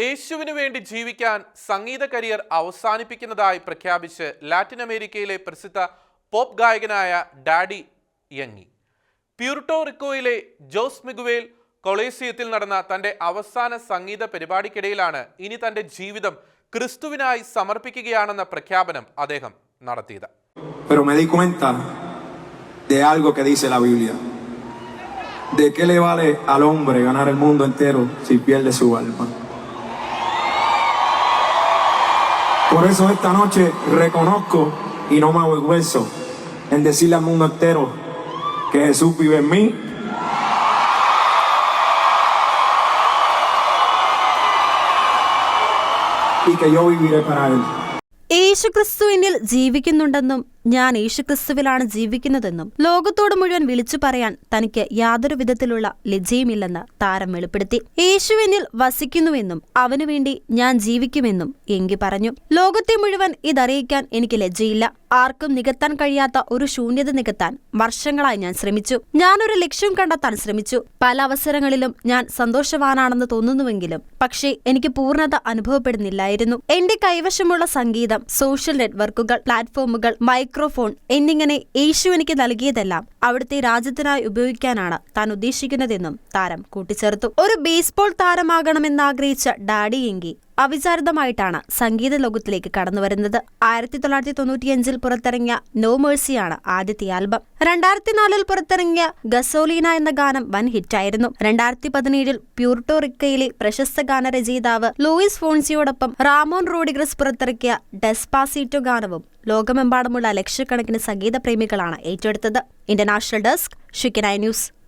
യേശുവിനു വേണ്ടി ജീവിക്കാൻ സംഗീത കരിയർ അവസാനിപ്പിക്കുന്നതായി പ്രഖ്യാപിച്ച് ലാറ്റിൻ അമേരിക്കയിലെ പ്രസിദ്ധ പോപ്പ് ഗായകനായ ഡാഡി യങ്ങി പ്യൂർട്ടോ റിക്കോയിലെ ജോസ് മിഗുവേൽ കൊളേസിയത്തിൽ നടന്ന തന്റെ അവസാന സംഗീത പരിപാടിക്കിടയിലാണ് ഇനി തന്റെ ജീവിതം ക്രിസ്തുവിനായി സമർപ്പിക്കുകയാണെന്ന പ്രഖ്യാപനം അദ്ദേഹം നടത്തിയത് Pero me di cuenta de algo que dice la Biblia. ¿De qué le vale al hombre ganar el mundo entero si pierde su alma? Por eso esta noche reconozco y no me avergüenzo en decirle al mundo entero que Jesús vive en mí y que yo viviré para Él. യേശുക്രിസ്തുവിനിൽ ജീവിക്കുന്നുണ്ടെന്നും ഞാൻ യേശുക്രിസ്തുവിലാണ് ജീവിക്കുന്നതെന്നും ലോകത്തോട് മുഴുവൻ വിളിച്ചു പറയാൻ തനിക്ക് യാതൊരു വിധത്തിലുള്ള ലജ്ജയുമില്ലെന്ന് താരം വെളിപ്പെടുത്തി. യേശുവിനിൽ വസിക്കുന്നുവെന്നും അവനുവേണ്ടി ഞാൻ ജീവിക്കുമെന്നും എങ്കി പറഞ്ഞു. ലോകത്തെ മുഴുവൻ ഇതറിയിക്കാൻ എനിക്ക് ലജ്ജയില്ല. ആർക്കും നികത്താൻ കഴിയാത്ത ഒരു ശൂന്യത നികത്താൻ വർഷങ്ങളായി ഞാൻ ശ്രമിച്ചു. ഞാനൊരു ലക്ഷ്യം കണ്ടെത്താൻ ശ്രമിച്ചു. പല അവസരങ്ങളിലും ഞാൻ സന്തോഷവാനാണെന്ന് തോന്നുന്നുവെങ്കിലും പക്ഷേ എനിക്ക് പൂർണത അനുഭവപ്പെടുന്നില്ലായിരുന്നു. എന്റെ കൈവശമുള്ള സംഗീതം സോഷ്യൽ നെറ്റ്വർക്കുകൾ പ്ലാറ്റ്ഫോമുകൾ മൈക്രോഫോൺ എന്നിങ്ങനെ യേശു എനിക്ക് നൽകിയതെല്ലാം അവിടുത്തെ രാജ്യത്തിനായി ഉപയോഗിക്കാനാണ് താൻ ഉദ്ദേശിക്കുന്നതെന്നും താരം കൂട്ടിച്ചേർത്തു. ഒരു ബേസ്ബോൾ താരമാകണമെന്നാഗ്രഹിച്ച ഡാഡി എങ്കി അവിചാരിതമായിട്ടാണ് സംഗീത ലോകത്തിലേക്ക് കടന്നുവരുന്നത്. ആയിരത്തി തൊള്ളായിരത്തി തൊണ്ണൂറ്റിയഞ്ചിൽ പുറത്തിറങ്ങിയ നോ മേഴ്സിയാണ് ആദ്യത്തെ ആൽബം. രണ്ടായിരത്തി നാലിൽ പുറത്തിറങ്ങിയ ഗസോലീന എന്ന ഗാനം വൻ ഹിറ്റായിരുന്നു. രണ്ടായിരത്തി പതിനേഴിൽ പ്യൂർട്ടോറിക്കയിലെ പ്രശസ്ത ഗാനരചയിതാവ് ലൂയിസ് ഫോൺസിയോടൊപ്പം റാമോൺ റോഡിഗ്രസ് പുറത്തിറക്കിയ ഡെസ്പാസിറ്റോ ഗാനവും ലോകമെമ്പാടുമുള്ള ലക്ഷക്കണക്കിന് സംഗീത പ്രേമികളാണ് ഏറ്റെടുത്തത്. ഇന്റർനാഷണൽ ഡെസ്ക് ഷിക്കനായ ന്യൂസ്.